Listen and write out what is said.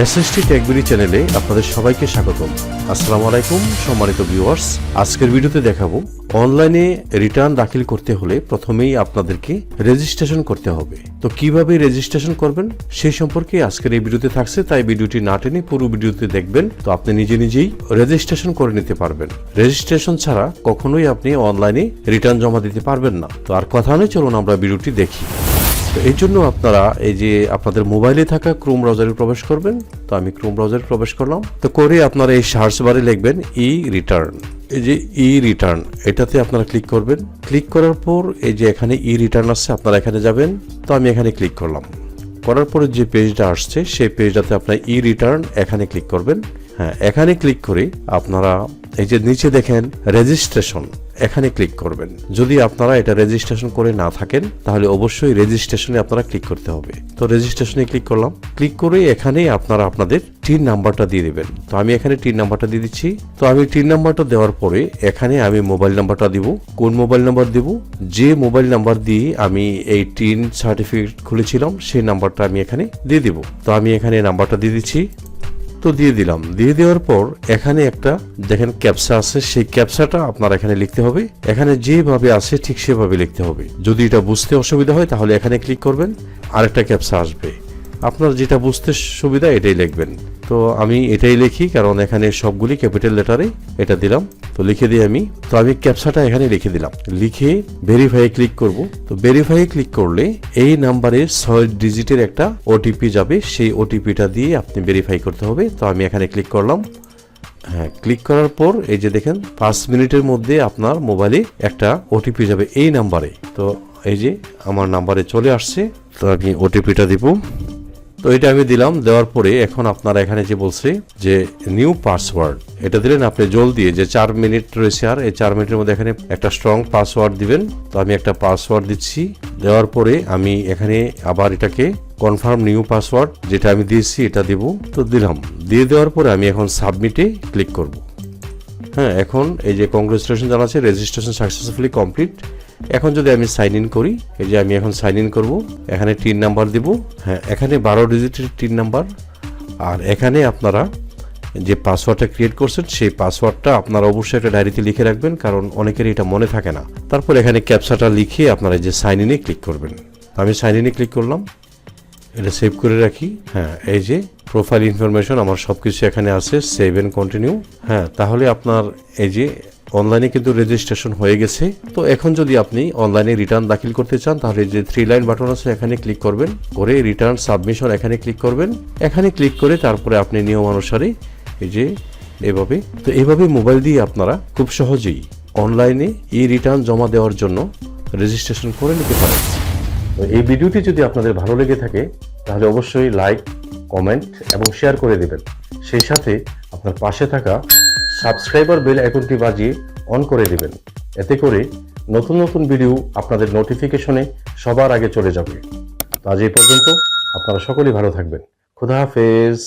SST TechBD চ্যানেলে আপনাদের সবাইকে স্বাগতম। আসসালামু আলাইকুম, সম্মানিত ভিউয়ার্স। আজকের ভিডিওতে দেখাবো, অনলাইনে রিটার্ন দাখিল করতে হলে প্রথমেই আপনাদেরকে রেজিস্ট্রেশন করতে হবে। তো কীভাবে রেজিস্ট্রেশন করবেন সেই সম্পর্কে আজকের এই ভিডিওতে থাকছে, তাই ভিডিওটি না টেনে পুরো ভিডিওতে দেখবেন, তো আপনি নিজে নিজেই রেজিস্ট্রেশন করে নিতে পারবেন। রেজিস্ট্রেশন ছাড়া কখনোই আপনি অনলাইনে রিটার্ন জমা দিতে পারবেন না। তো আর কথা নয়, চলুন আমরা ভিডিওটি দেখি। তো এই জন্য আপনারা এই যে আপনাদের মোবাইলে থাকা ক্রোম ব্রাউজারে প্রবেশ করবেন। তো আমি ক্রোম ব্রাউজারে প্রবেশ করলাম। তো করে আপনারা এই সার্চ বারে লিখবেন ই রিটার্ন এই যে ই রিটার্ন এটাতে আপনারা ক্লিক করবেন। ক্লিক করার পর এই যে এখানে ই রিটার্ন আসছে আপনারা এখানে যাবেন। তো আমি এখানে ক্লিক করলাম। করার পরে যে পেজটা আসছে, সেই পেজটাতে আপনার ই রিটার্ন এখানে ক্লিক করবেন। হ্যাঁ এখানে ক্লিক করে আপনারা এই যে নিচে দেখেন রেজিস্ট্রেশন এখানে ক্লিক করবেন। যদি আপনারা এটা রেজিস্ট্রেশন করে না থাকেন, তাহলে অবশ্যই রেজিস্ট্রেশনে আপনারা ক্লিক করতে হবে। তো রেজিস্ট্রেশনে ক্লিক করলাম। ক্লিক করে এখানেই আপনারা আপনাদের টিন নাম্বারটা দিয়ে দেবেন। তো আমি এখানে টিন নাম্বারটা দিয়ে দিচ্ছি। তো আমি টিন নাম্বারটা দেওয়ার পরে এখানে আমি মোবাইল নাম্বারটা দিব। কোন মোবাইল নাম্বার দিব? যে মোবাইল নাম্বার দিয়ে আমি এই টিন সার্টিফিকেট খুলেছিলাম, সেই নাম্বারটা আমি এখানে দিয়ে দিব। তো আমি এখানে নাম্বারটা দিয়ে দিচ্ছি। তো দিয়ে দিলাম। দিয়ে দেওয়ার পর এখানে একটা দেখেন ক্যাপসা আছে, সেই ক্যাপসাটা আপনার এখানে লিখতে হবে। এখানে যেভাবে আছে ঠিক সেভাবে লিখতে হবে। যদি এটা বুঝতে অসুবিধা হয় তাহলে এখানে ক্লিক করবেন, আরেকটা ক্যাপসা আসবে। আপনার যেটা বুঝতে সুবিধা, এটাই লিখবেন। তো আমি এটাই লিখি, কারণ এখানে সবগুলি ক্যাপিটাল লেটারে এটা দিলাম। তো লিখে দিই আমি। তো আমি ক্যাপসাটা এখানে লিখে দিলাম। লিখে ভেরিফাই ক্লিক করব। তো ভেরিফাই ক্লিক করলে এই নাম্বারে ছয় ডিজিটের একটা ওটিপি যাবে। সেই ওটিপিটা দিয়ে আপনি ভেরিফাই করতে হবে। তো আমি এখানে ক্লিক করলাম। হ্যাঁ ক্লিক করার পর এই যে দেখেন, পাঁচ মিনিটের মধ্যে আপনার মোবাইলে একটা ওটিপি যাবে এই নাম্বারে তো এই যে আমার নাম্বারে চলে আসছে। তো আমি ওটিপিটা দিব। তো এটা আমি দিলাম, দেওয়ার পরে এখন আপনারা এখানে যে বলছে, যে নিউ পাসওয়ার্ড এটা দিলেন আপনি জল দিয়ে যে চার মিনিট রয়েছে আর এই চার মিনিটের মধ্যে এখানে একটা স্ট্রং পাসওয়ার্ড দিবেন। তো আমি একটা পাসওয়ার্ড দিচ্ছি, দেওয়ার পরে আমি এখানে আবার এটাকে কনফার্ম নিউ পাসওয়ার্ড যেটা আমি দিয়েছি, এটা দিব। তো দিলাম, দিয়ে দেওয়ার পরে আমি এখন সাবমিটে ক্লিক করব। হ্যাঁ এখন এই যে কংগ্রেচুলেশন জানাচ্ছে রেজিস্ট্রেশন সাকসেসফুলি কমপ্লিট এখন যদি আমি সাইন ইন করি, এই যে আমি এখন সাইন ইন করব, এখানে টিন নাম্বার দিব হ্যাঁ এখানে বারো ডিজিটের টিন নাম্বার আর এখানে আপনারা যে পাসওয়ার্ডটা ক্রিয়েট করছেন, সেই পাসওয়ার্ডটা আপনারা অবশ্যই একটা ডায়েরিতে লিখে রাখবেন, কারণ অনেকেরই এটা মনে থাকে না। তারপর এখানে ক্যাপসাটা লিখে আপনারা যে সাইন ইনে ক্লিক করবেন। আমি সাইন ইনে ক্লিক করলাম। এটা সেভ করে রাখি। হ্যাঁ এই যে প্রোফাইল ইনফরমেশন আমার সব কিছু এখানে আছে সেভ এন্ড কন্টিনিউ হ্যাঁ তাহলে আপনার এই যে অনলাইনে কিন্তু রেজিস্ট্রেশন হয়ে গেছে। তো এখন যদি আপনি অনলাইনে রিটার্ন দাখিল করতে চান, তাহলে যে থ্রি লাইন বাটন আছে, এখানে ক্লিক করবেন। করে রিটার্ন সাবমিশন এখানে ক্লিক করবেন। এখানে ক্লিক করে তারপরে আপনি নিয়ম অনুসারে এই যে এভাবে, তো এভাবে মোবাইল দিয়ে আপনারা খুব সহজেই অনলাইনে ই রিটার্ন জমা দেওয়ার জন্য রেজিস্ট্রেশন করে নিতে পারেন। তো এই ভিডিওটি যদি আপনাদের ভালো লেগে থাকে, তাহলে অবশ্যই লাইক কমেন্ট এবং শেয়ার করে দেবেন। সেই সাথে আপনার পাশে থাকা সাবস্ক্রাইবার বেল আইকনটি বাজিয়ে অন করে দেবেন। এতে করে নতুন নতুন ভিডিও আপনাদের নোটিফিকেশনে সবার আগে চলে যাবে। তো আজ এই পর্যন্ত আপনারা সকলেই ভালো থাকবেন। খুদা হাফেজ।